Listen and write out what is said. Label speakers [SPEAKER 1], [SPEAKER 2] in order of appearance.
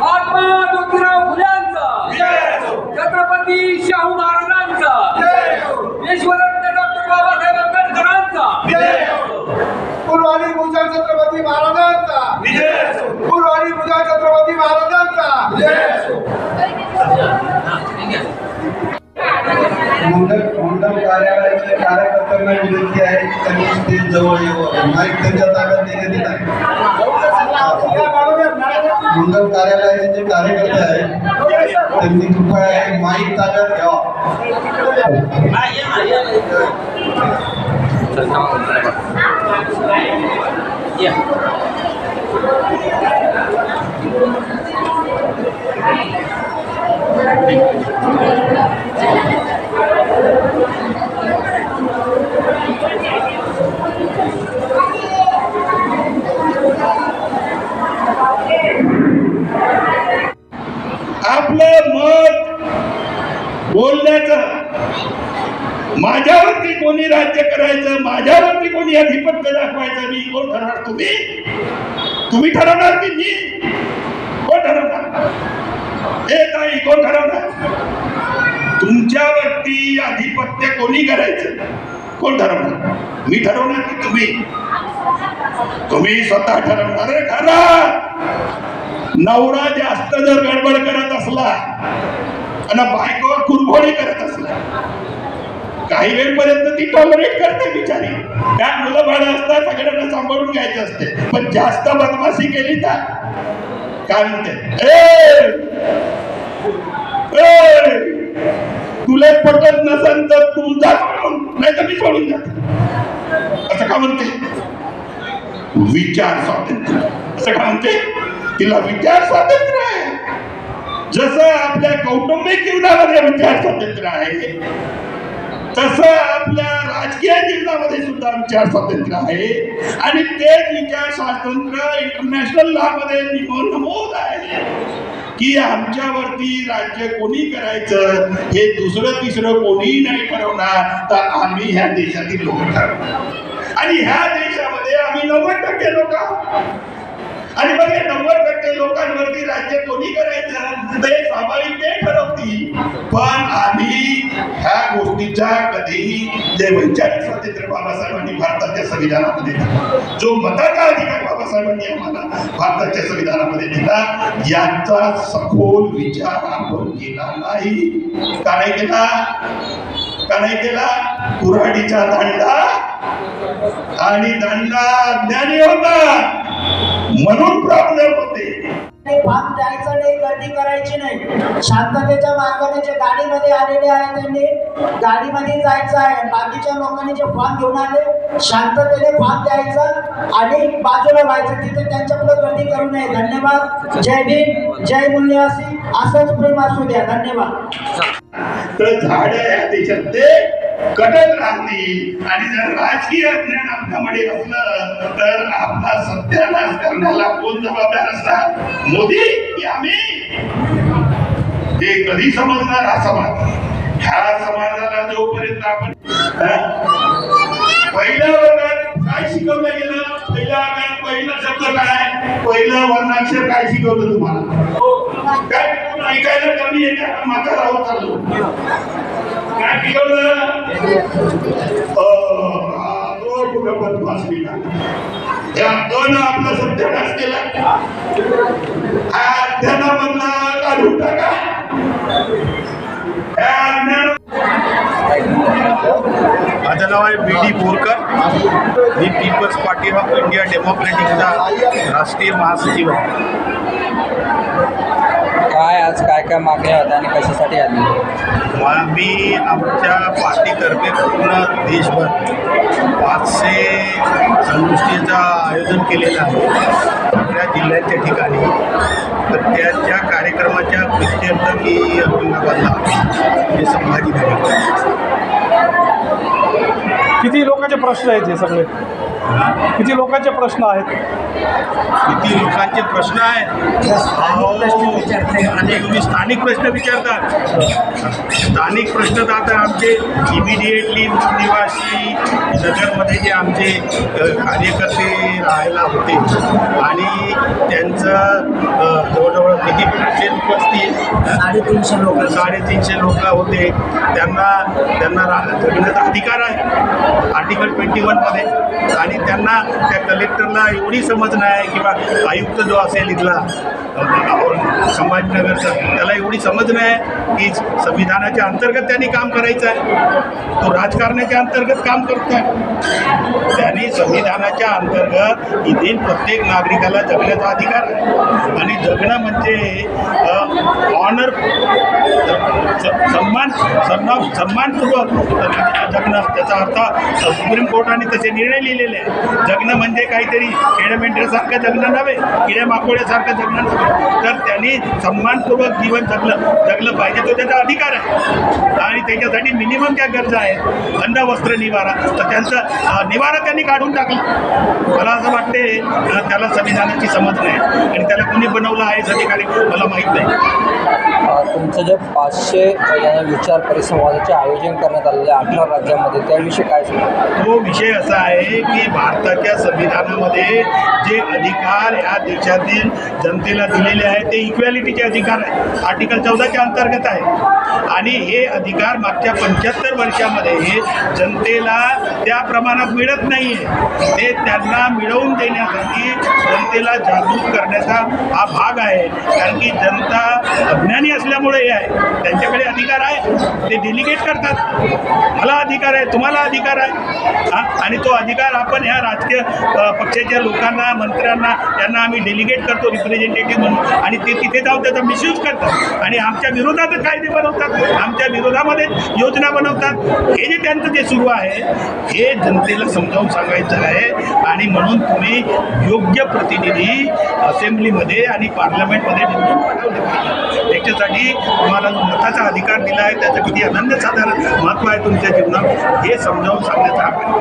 [SPEAKER 1] महात्मा ज्योतिराव फुल्यांचा छत्रपती शाहू महाराजांचा. ईश्वरत्न डॉक्टर बाबासाहेब आंबेडकरांचा.
[SPEAKER 2] कुलवाडी भूषण छत्रपती महाराजांचा. कुलवाडी भूषण छत्रपती महाराजांचा.
[SPEAKER 3] मंडळ मंडळ कार्यालयाच्या कार्यकर्त्यांना विनंती आहे की त्यांनी स्टेज जवळ यावं. माईक त्यांच्या ताब्यात देण्यात येत आहे. मंगल कार्यालयाचे जे कार्यकर्ते आहेत त्यांनी कृपया माईक ताब्यात घ्यावा
[SPEAKER 4] आपलं मत बोलण्याचं माझ्यावरती कोणी राज्य करायचं माझ्यावरती कोणी अधिपत्य दाखवायचं? मी कोण ठरवणार तुम्ही? तुम्ही ठरवणार की मी? कोण ठरवणार? हे ताई कोण ठरवणार? तुमच्यावरती अधिपत्य कोणी करायचं? कोण ठरवणार? मी ठरवणार की तुम्ही? तुम्ही स्वतः ठरवणार रे खरा नवरा जास्त जर गडबड करत असला आणि बायको कुरघोडी करत असला काही वेळपर्यंत ती टॉलरेट करते बिचारी. त्या मुलं बाळ असतात सगळ्यांना सांभाळून घ्यायचं असते. पण जास्त बदमाशी केली तर? काय म्हणते? ए! तुला पटत नसेल तर तू जा सोडून. नाही तर मी सोडून जाते. असं का म्हणते? विचार स्वातंत्र्य. असं का म्हणते? तिला विचार स्वातंत्र्य आहे. जसं आपल्या कौटुंबिक जीवनामध्ये विचार स्वातंत्र्य आहे तसं आपल्या राजकीय जीवनामध्ये सुद्धा विचार स्वातंत्र्य आहे. आणि तेच विचार स्वातंत्र्य इंटरनॅशनल लॉ मध्ये नमूद आहे की आमच्यावरती राज्य कोणी करायचं हे दुसरं तिसरं कोणीही नाही ठरवणार तर आम्ही ह्या देशातील लोक ठरवणार. आणि ह्या देशामध्ये आम्ही नव्वद टक्के लोक आणि मग हे नव्वद टक्के लोकांवरती राज्य कोणी करायचं? ते स्वाभाविक ते ठरवतील. पण आम्ही ह्या गोष्टीच्या कधीही जे वैचारिक स्वातंत्र्य बाबासाहेबांनी भारताच्या संविधानामध्ये दिला. जो मताचा अधिकार बाबासाहेबांनी आम्हाला भारताच्या संविधानामध्ये दिला याचा सखोल विचार आपण केला नाही. का नाही केला? का नाही केला? कुऱ्हाडीचा दांडा आणि दांडा ज्ञानी होता म्हणून प्रॉब्लेम होते
[SPEAKER 5] फार्म द्यायचं नाही गर्दी करायची नाही. शांततेच्या मार्गाने जे गाडीमध्ये आलेले आहे त्यांनी गाडीमध्ये जायचं आहे. बाकीच्या लोकांनी जे फॉर्म घेऊन आले शांततेने फॉर्म द्यायचा आणि बाजूला व्हायचं. तिथे त्यांच्या पुढे गर्दी करू नये. धन्यवाद. जय भीम. जय मूल्यवासी असंच प्रेम असू द्या. धन्यवाद.
[SPEAKER 4] तर झाड ते कटत राहतील आणि जर राजकीय ज्ञान आमच्यामध्ये असलं तर आपला सत्यानाश करण्याला कोण जबाबदार असतात मोदी की आम्ही? ते कधी समजणार हा समाज? ह्या समाजाला जोपर्यंत आपण पहिल्या वर्गात काय शिकवलं गेलं? पहिल्या वर्गात पहिला शब्द काय? पहिलं वर्णाक्षर काय शिकवलं तुम्हाला? काय ऐकायला कमी येते आपण माता राहत चाललो. काय शिकवलं? अ, या अन आपला सत्यानाश केला काढून टाका
[SPEAKER 6] माझं नाव आहे बी डी बोरकर. मी पीपल्स पार्टी ऑफ इंडिया डेमोक्रेटिकचा राष्ट्रीय महासचिव आहे.
[SPEAKER 7] काय आज काय काय मागण्या होत्या आणि कशासाठी आली?
[SPEAKER 6] मा- मी आमच्या पार्टीतर्फे पूर्ण देशभर पाचशे संगोष्ठीचं आयोजन केलेलं आहे. आपल्या जिल्ह्याच्या ठिकाणी. तर त्या त्या कार्यक्रमाच्या प्रित्यर्थ मी औरंगाबादला हे संभाजीनगर
[SPEAKER 8] किती लोकांचे प्रश्न आहेत हे सगळे? किती लोकांचे प्रश्न आहेत?
[SPEAKER 4] किती लोकांचे प्रश्न आहेत? अहो, तुम्ही स्थानिक प्रश्न विचारतात स्थानिक प्रश्न तर आता आमचे इमिडिएटली निवासी नगरमध्ये जे आमचे कार्यकर्ते राहायला होते. आणि त्यांचं जवळजवळ किती पाचशे लोक असतील?
[SPEAKER 5] साडेतीनशे लोक
[SPEAKER 4] साडेतीनशे लोक होते. त्यांना त्यांना रा- जगण्याचा अधिकार आहे. आर्टिकल ट्वेंटी वनमध्ये आणि त्यांना त्या कलेक्टरला एवढी समज नाही किंवा आयुक्त जो असेल इथला संभाजीनगरचा त्याला एवढी समज नाही की संविधानाच्या अंतर्गत त्यांनी काम करायचं आहे. तो राजकारणाच्या अंतर्गत काम करतोय. आहे त्यांनी संविधानाच्या अंतर्गत इथे प्रत्येक नागरिकाला जगण्याचा अधिकार आहे. आणि जगणं म्हणजे ऑनर सन्मान सन्मान सन्मानपूर्वक जगणं त्याचा अर्थ सुप्रीम कोर्टाने तसे निर्णय लिहिलेले आहे. जगणं म्हणजे काहीतरी खेड्यामेंढ्यासारखं जगणं नव्हे किड्या माकोड्यासारखं जगणं नव्हे. तर त्यांनी सन्मानपूर्वक जीवन जगलं जगलं पाहिजे. तो त्याचा अधिकार आहे. आणि त्याच्यासाठी मिनिमम ज्या गरजा आहेत. अन्न वस्त्र निवारा. तर त्यांचं निवारा त्यांनी काढून टाकला. मला असं वाटते त्याला संविधानाची समज नाही. आणि त्याला कोणी बनवलं आहे ठिकाणी मला माहीत नाही.
[SPEAKER 7] तुमचं जे पाचशे विचार परिसंवादाचे आयोजन करण्यात आलेले अठरा राज्यामध्ये त्याविषयी काय
[SPEAKER 4] तो विषय असा आहे की भारताच्या संविधानामध्ये जे अधिकार या देशातील जनतेला दिलेले आहेत ते इक्वॅलिटीचे अधिकार आर्टिकल चौदाच्या अंतर्गत आहे. आणि हे अधिकार मागच्या पंच्याहत्तर वर्षामध्ये हे जनतेला त्या प्रमाणात मिळत नाही आहे ते त्यांना मिळवून देण्यासाठी जनतेला जागरूक करण्याचा हा भाग आहे. कारण की जनता अज्ञानी असल्यामुळे हे आहे. त्यांच्याकडे अधिकार आहे. ते डेलिगेट करतात. मला अधिकार आहे तुम्हाला अधिकार आहे. आणि तो अधिकार आपण ह्या राजकीय पक्षाच्या लोकांना मंत्र्यांना त्यांना आम्ही डेलिगेट करतो रिप्रेझेंटेटिव्ह म्हणून. आणि ते ते जाऊन त्याचा मिसयूज करतात. आणि आमच्या विरोधात कायदे बनवतात आमच्या विरोधामध्ये योजना बनवतात. हे जे त्यांचं जे सुरू आहे हे जनतेला समजावून सांगायचं आहे. आणि म्हणून तुम्ही योग्य प्रतिनिधी असेंब्लीमध्ये आणि पार्लमेंटमध्ये निवडून पाठवले पाहिजे. त्याच्यासाठी तुम्हाला जो मताचा अधिकार दिला आहे त्याचं किती अनन्यसाधारण महत्त्व आहे तुमच्या जीवनात हे समजावून सांगण्याचा आग्रह